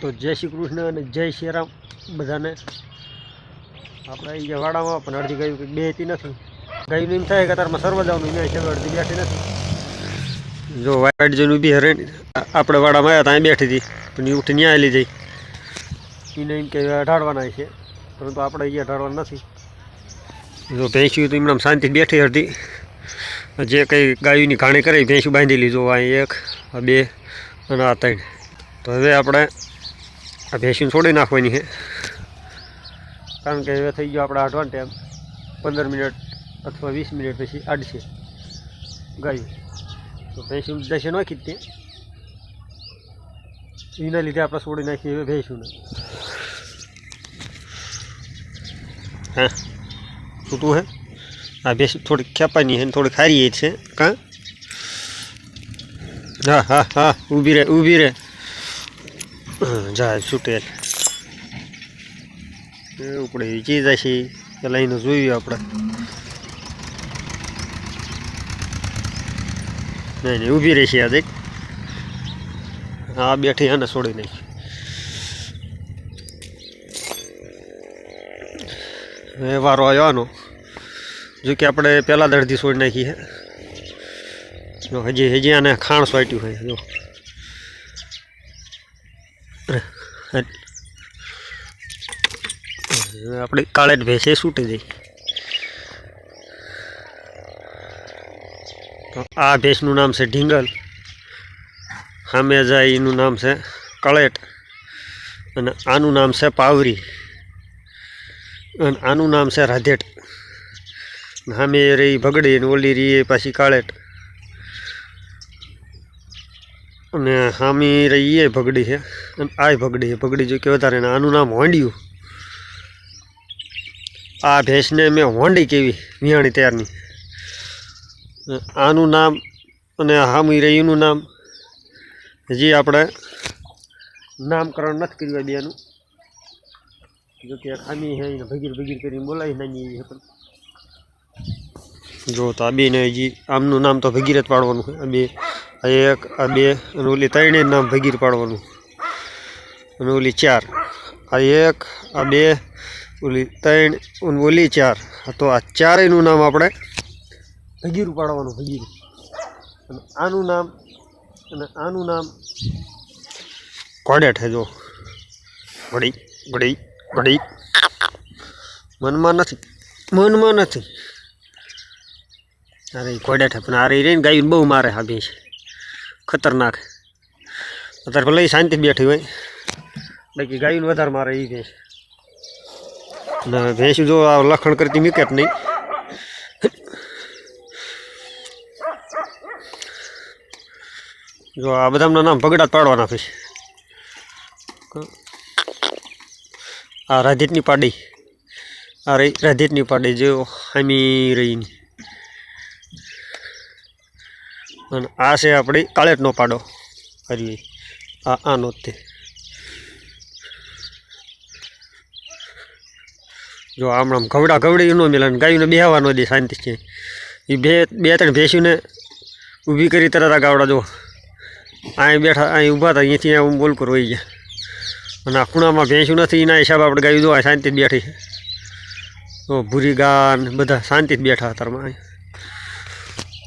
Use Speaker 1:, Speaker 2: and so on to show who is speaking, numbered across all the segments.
Speaker 1: તો જય શ્રી કૃષ્ણ અને જય શ્રી રામ બધાને. આપણે અહીંયા વાડામાં પણ અડધી ગાયું બે હતી નથી. ગયું એમ થાય કે તારમાં સર્વ જવાનું અહીંયા છે અડધી બેઠી નથી. જો વાઈટ જઈને ઊભી હરે આપણે વાડામાં આવ્યા ત્યાં બેઠી હતી, પણ એ ઉઠી આવેલી આવી જઈ એને એમ કે અઢાડવાના છે, પરંતુ આપણે અહીંયા અઢાડવાના નથી. જો ભેંસ્યું તો એમણે શાંતિ બેઠી હતી જે કંઈ ગાયુંની ઘાણી કરી ભેંસું બાંધી લીધું, આ એક, આ બે, અને આ ત્રણ. તો હવે આપણે આ ભેંસું છોડી નાખવાની છે. કારણ કે હવે થઈ ગયો આપણે આઠવાનો પંદર મિનિટ અથવા વીસ મિનિટ પછી આડશે ગાયું. તો ભેંસું દશે નાખી જ તે એના લીધે આપણે છોડી નાખીએ હવે ભેંસું હા? છૂટું હે? આ ભેંસ થોડીક ખેપાની છે થોડી ખારી છે. કાં? હા હા હા. ઊભી રહે ઊભી રહે. જાય છૂટેલ એ ઉપડે ચીજ હશે પેલા એને જોયું આપણે નહીં નહીં ઊભી રહેશે આ દેખ. હા બેઠી આને છોડી નાખી. એ વારો આવ્યો આનો. જો કે આપણે પહેલાં દર્દી છોડી નાખી હે હજી હજી આને ખાણ સોટ્યું હોય જો હવે આપણે કાળે જ ભેંસે છૂટી જઈ આ ભેંસનું નામ છે ઢીંગલ. સામે જાય એનું નામ છે કળેટ. અને આનું નામ છે પાવરી. અને આનું નામ છે રાધેટ. સામે રહી ભગડી અને ઓલી રહી પાછી કાળેટ. અને હામી રહી એ ભગડી છે. અને આ ભગડી છે. ભગડી જો કે વધારે આનું નામ હોંડિયું. આ ભેંસને મેં હોંડી કેવી વિયાણી ત્યારની. આનું નામ અને હામી રહી નામ, હજી આપણે નામકરણ નથી કર્યું બેનું. જો કે ખામી છે, એને ભગીર ભગીર કરીને બોલાવી નાની પણ. જો તો આ બેને હજી આમનું નામ તો ભગીરથ પાડવાનું છે. આ બે આ એક, આ બે અને ઓલી ત્રણેય નામ ભગીર પાડવાનું. અને ઓલી ચાર. આ એક, આ બે, ઓલી ત્રણ, અને ઓલી ચાર. તો આ ચારેયનું નામ આપણે ભગીરું પાડવાનું, ભગીરું. અને આનું નામ, અને આનું નામ કોડેટ છે જો. ઘડી ઘડી ઘડી મનમાં નથી મનમાં નથી. અરે કોડેટ છે પણ આ રહી રહીને ગાયું બહુ મારે આ ભેંસ ખતરનાક. અત્યારે ભલે શાંતિ બેઠી હોય. બાકી ગાયું વધારે મારે એ ભેંસ ને, ભેંસ જો આ લખણ કરતી મૂકે જ નહીં. જો આ બધાના નામ ભગડા પાડવાના પછી આ રાધેટની પાડી. આ રહી રાધેટની પાડી જો હામી રહીની. અને આ છે આપણી કાળેટનો પાડો. હરવી આ આનો તે. જો આમ ગવડા ઘવડા ઘવડી ન મિલે ગાયુંને બેહવાનો દે શાંતિથી એ બે બે ત્રણ ભેંસીને ઊભી કરી તરત આ ગાવડા જો. અહીં બેઠા અહીં ઊભા હતા અહીંયાથી હું બોલ કરો ગયા. અને આ ખૂણામાં ભેંસું નથી, એના હિસાબે આપણે ગાયું જો શાંતિથી શાંતિ બેઠી છે. તો ભૂરી ગાન, બધા શાંતિ જ બેઠા હતા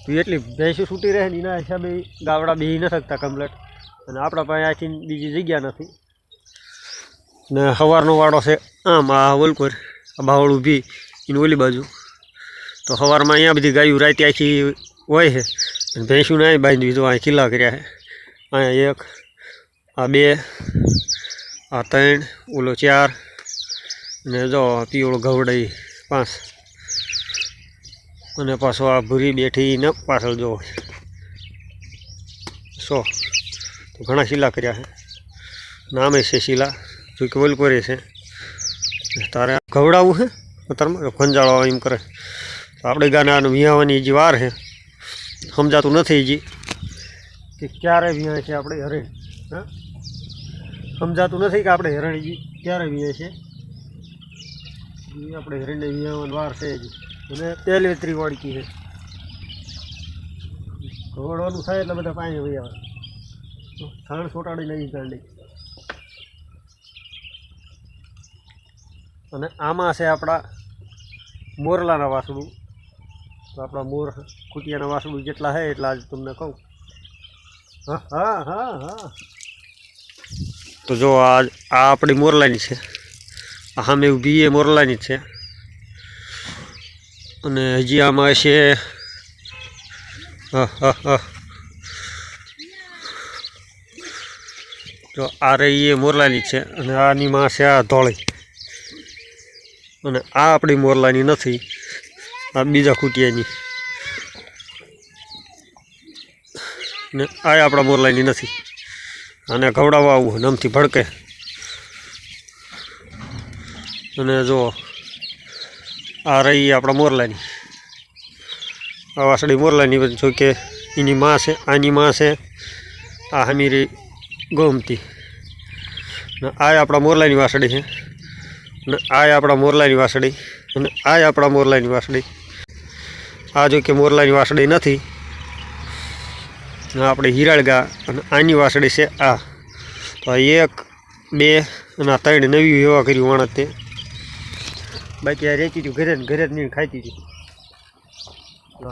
Speaker 1: તો એટલી ભેંસું છૂટી રહે ને એના હિસાબે ગાવડા બેહી ન શકતા કમ્પ્લેટ અને આપણા પાસે આથી બીજી જગ્યા નથી. ને સવારનો વાડો છે આમ, આ વલકોર આ બાવળ ઊભી, એની ઓલી બાજુ. તો સવારમાં અહીંયા બધી ગાયું રાતે આખી હોય છે. અને ભેંસુને અહીં બાંધી દીધું અહીં કિલ્લા કર્યા છે. અહીંયા એક, આ બે, આ ત્રણ, ઓલો ચાર, ને જો પીળો ઘવડાઈ પાંચ. અને પાછો આ ભૂરી બેઠી ને પાછળ જો સો તો ઘણા શીલા કર્યા છે. નામે છે શીલા. જો કે વલકોરે છે. તારે ઘવડાવવું છે? અત્યારમાં ખંજાળો એમ કરે. તો આપણે ગાને વિહાવાની હજી વાર છે. સમજાતું નથી હજી. કે ક્યારે વિહાય છે આપણે હરણ? હા? સમજાતું નથી કે આપણે હેરણ ક્યારે વિહાય છે? આપણે હરણને વિહાવાની વાર છે હજી. અને ત્રી વાળકી છે. ઘોડવાનું થાય એટલે બધા પાણી વહી આવે. છાણ છોટાડી નહીં ગાંડી અને આમાં છે આપણા મોરલાના વાસણું. તો આપણા મોર ખૂટિયાના વાસણું જેટલા છે એટલા આજ તમને કહું. હા હા હા હા. તો જો આ આપણી મોરલાની છે. આ સામે ઊભી એ મોરલાની જ છે. અને હજી આમાં છે તો આ રહી એ મોરલાની છે અને આની માં છે આ ધોળી. અને આ આપણી મોરલાની નથી, આ બીજા ખૂટિયાની. ને આ આપણા મોરલાની નથી. અને ખવડાવવા આવું, નમથી ભડકે. અને જો આ રહી આપણા મોરલાની. આ વાસળી મોરલાની જો કે એની માં છે, આની માં છે, આ હમીરી ગોમતી. ને આ આપણા મોરલાની વાસળી છે. ને આ આપણા મોરલાની વાસળી. અને આ આપણા મોરલાની વાસળી. આ જો કે મોરલાની વાસળી નથી. આપણે હિરાળગા અને આની વાસળી છે આ. તો એક, બે અને આ ત્રણ નવી વ્યવહાર કર્યું વાણત બાકી આ રેતી હતું ઘરે ઘરે જ નહીં ખાતી હતી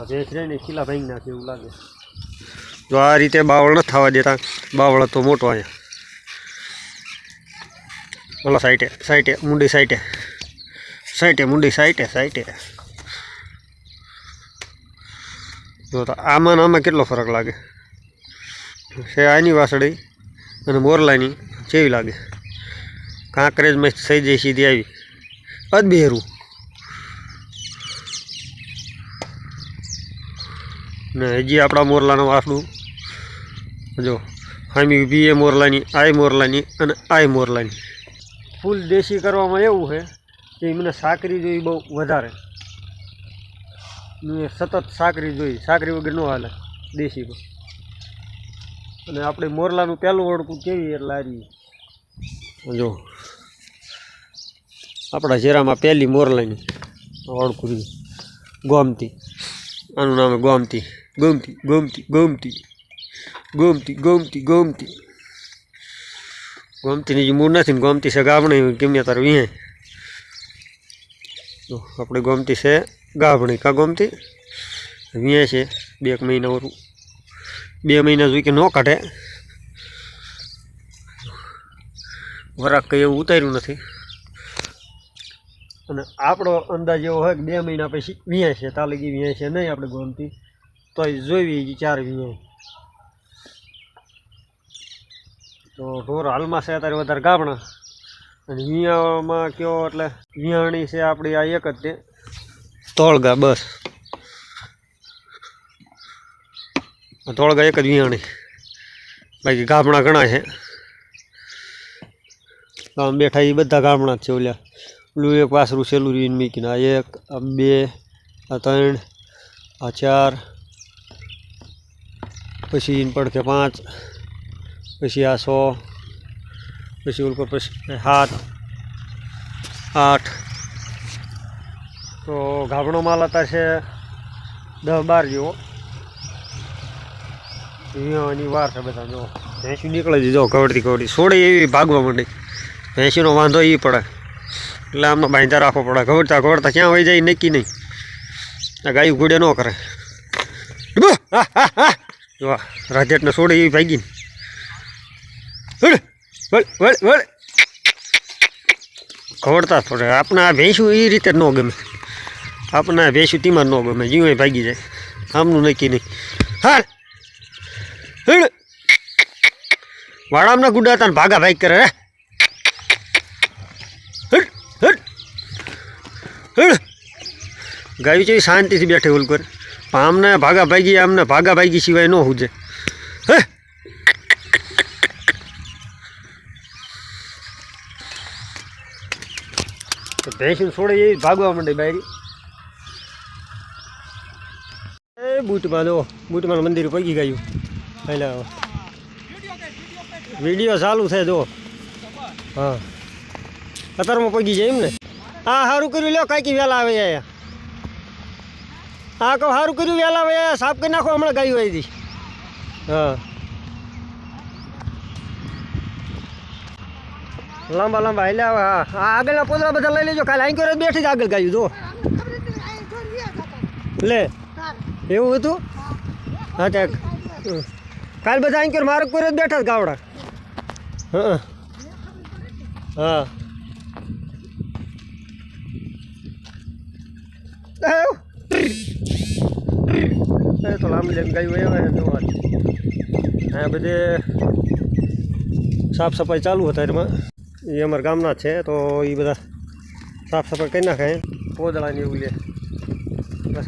Speaker 1: ભેંસ રહે ને ખીલા ભાઈ નાખે એવું લાગે. જો આ રીતે બાવળ ન થવા દેતા. બાવળ તો મોટો અહીંયા. ઓલા સાઈટે સાઈટે મુંડી સાઈટે સાઈટે મુંડી સાઈટે સાઈટે જો તો આમાં ને આમાં કેટલો ફરક લાગે? છે આની વાસળી અને મોરલાની જેવી લાગે. કાંકરેજમાં થઈ જઈ સીધી આવી. અદબેરું. ને હજી આપણા મોરલાનું વાસડું જો, હામી બી એ મોરલાની, આય મોરલાની અને આય મોરલાની. ફૂલ દેશી કરવામાં એવું છે કે મને સાકરી જોઈ બહુ વધારે. મેં સતત સાકરી જોઈ, સાકરી વગર ન હાલે દેશીમાં અને આપણે મોરલાનું પહેલું ઓળખું કેવી એટલે આરી જો આપણા શેરામાં પહેલી મોરલાની ઓળખું ગોમતી. આનું નામ ગોમતી. ગોમતી ગોમતી ગોમતી. ગોમતી ગોમતી ગોમતી. ગોમતીની જે મૂળ નથી ને ગોમતી છે ગાભણી. ગમે તારે વિહે? તો આપણે ગોમતી છે ગાભણી. કા ગોમતી? વિહે છે. બે એક મહિના વરું બે મહિના જોઈ કે ન કાઢે. વરાક કંઈ એવું ઉતાર્યું નથી. અને આપણો અંદાજ એવો હોય કે બે મહિના પછી વ્યાય છે તાલગી વ્યાય છે, નહીં આપણે ગોમતી. તો જોઈવી ચાર વ્યાય. તો ઢોર હાલમાં છે અત્યારે વધારે ગામણા અને વિયામાં કયો એટલે વિયાણી છે આપણી આ એક જ તે તોળગા બસ. તોળગા એક જ વિયાણી. બાકી ગામડા ઘણા છે. આમ બેઠા એ બધા ગામડા જ છે ઓલ્યા પેલું એક વાસરું છેલ્લું રીન મીકીને આ એક આ બે, આ ત્રણ, આ ચાર, પછી ઇન પડખે પાંચ, પછી આ સો, પછી ઉલકો પછી સાત, આઠ. તો ગાભણો માલ હતા છે દસ બાર જેવો. અહીંયાની વાર છે બધા જો ભેંસી નીકળે દીધો કવડતી કવડી. સોડે એવી ભાગવા માંડી. ભેંસીનો વાંધો એ પડે. એટલે આમાં બાંધા રાખવો પડે. ઘોડતા ઘોડતા ક્યાં વહી જાય નક્કી નહીં. આ ગાયું ઘોડે ન કરે. વાહ રાધેટને સોડે એવી ભાગીને. વળ વળ વળ. વળ પડે આપણે આ ભેંસું એ રીતે ન ગમે. આપણે આ ભેંસું તીમાં ન ગમે. જીવે ભાગી જાય. આમનું નક્કી નહીં. હા હળ વાડામના ગુડા હતા ભાગા ભાગ કરે રે ગાયું છે શાંતિથી બેઠે ઓલ કર આમને ભાગા ભાગી, આમને ભાગા ભાગી સિવાય ન હુજે. હે? તો ભેંસું છોડે એવી ભાગવા માંડે બાયરી. એ બૂટમાં જો, બૂટમાં મંદિર પગી ગયું. એટલે વીડિયો ચાલુ છે, જો. હા. અત્યારમાં પગી જાય એમ ને? હા સારું કર્યું. લ્યો, કાંઈક વહેલા આવે આયા હા, કહો સારું કર્યું વહેલા આવે આયા સાફ કરી નાખો, હમણાં ગાયું આવી હા. લાંબા લાંબા એટલે આવે. હા. આ આગળના પોતરા બધા લઈ લેજો. કાલે અહીં જ બેઠી જ આગળ ગાયું જો લે. એવું હતું? હા ત્યાં કાલે બધા અહીં માર્ગ પર જ બેઠા જ ગાવડા. હા. હા. એ તો લાંબી એવા જોવા આ બધે સાફ સફાઈ ચાલુ હતા એમાં. એ અમારા ગામના છે તો એ બધા સાફ સફાઈ કરી નાખે પોદળાની એવું લે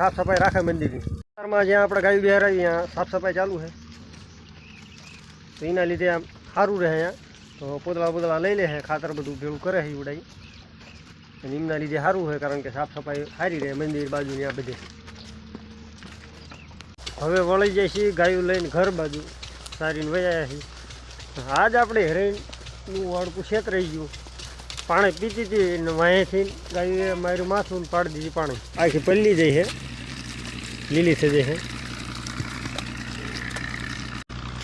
Speaker 1: સાફ સફાઈ રાખે મંદિરની વિસ્તારમાં જ્યાં આપણે ગાયું બિહાર ત્યાં સાફ સફાઈ ચાલુ છે તો એના લીધે આમ સારું રહે અહીંયા. તો પોદળા પોદળા લઈ લે ખાતર બધું ભેળું કરે છે ઉડાઈ. અને એમના લીધે સારું હોય કારણ કે સાફ સફાઈ સારી રહે, મંદિર બાજુની આ બધી. હવે વળી જાય છીએ ગાયું લઈને ઘર બાજુ. સારીને વયા છીએ. આજ આપણે હેરેનનું વાડકું રહી ગયું. પાણી પીતી હતી ને વાંહેથી ગાયું મારું માથું પાડી દીધી પાણી. આખી પલ્લી જઈ છે, લીલી થઈ જઈ છે.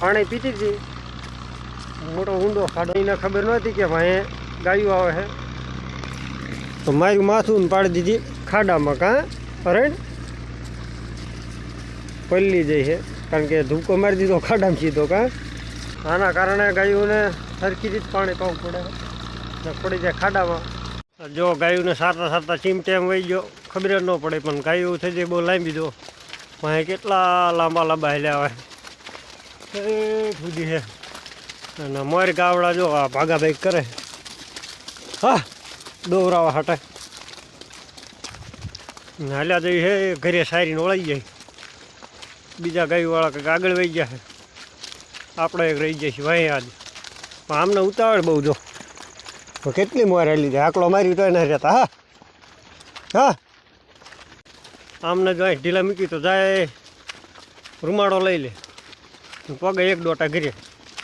Speaker 1: પાણી પીતી હતી. મોટો ઊંડો ખાડો. એને ખબર નહોતી કે વાંહે ગાયું આવે છે. તો મારું માથું પાડી દીધી ખાડામાં કાં, અરણ? પલ્લી જઈ છે કારણ કે ધૂકો મારી દીધો, ખાડામાં સીધો કાં. આના કારણે ગાયોને સરખી રીત પાણી પાવું પડે. પડી જાય ખાડામાં. જો ગાયોને સારતા સારતા ચીમટેમ વહી ગયો, ખબર ન પડે, પણ ગાયો થઈ જાય બહુ લાંબી દો. વાંહે કેટલા લાંબા લાંબા હેલ્યા એ સુધી છે અને મોર ગાવડા જો આ ભાગા ભાગ કરે. હા. દોવરાવા હાટે. હાલ્યા જઈ હે, ઘરે સારીને ઓળાઈ જાય. બીજા ગાયવાળા કંઈક આગળ વહી ગયા છે આપણે એક રહી જઈશું ભાઈ આજ. પણ આમને ઉતાવળ બહુ જો. તો કેટલી મોર હેલી જાય? આકડો મારી તો ના રહેતા, હા? હા? આમને જો ઢીલા મૂકી તો જાય. રૂમાડો લઈ લે. પગે એક દોટા ઘરે.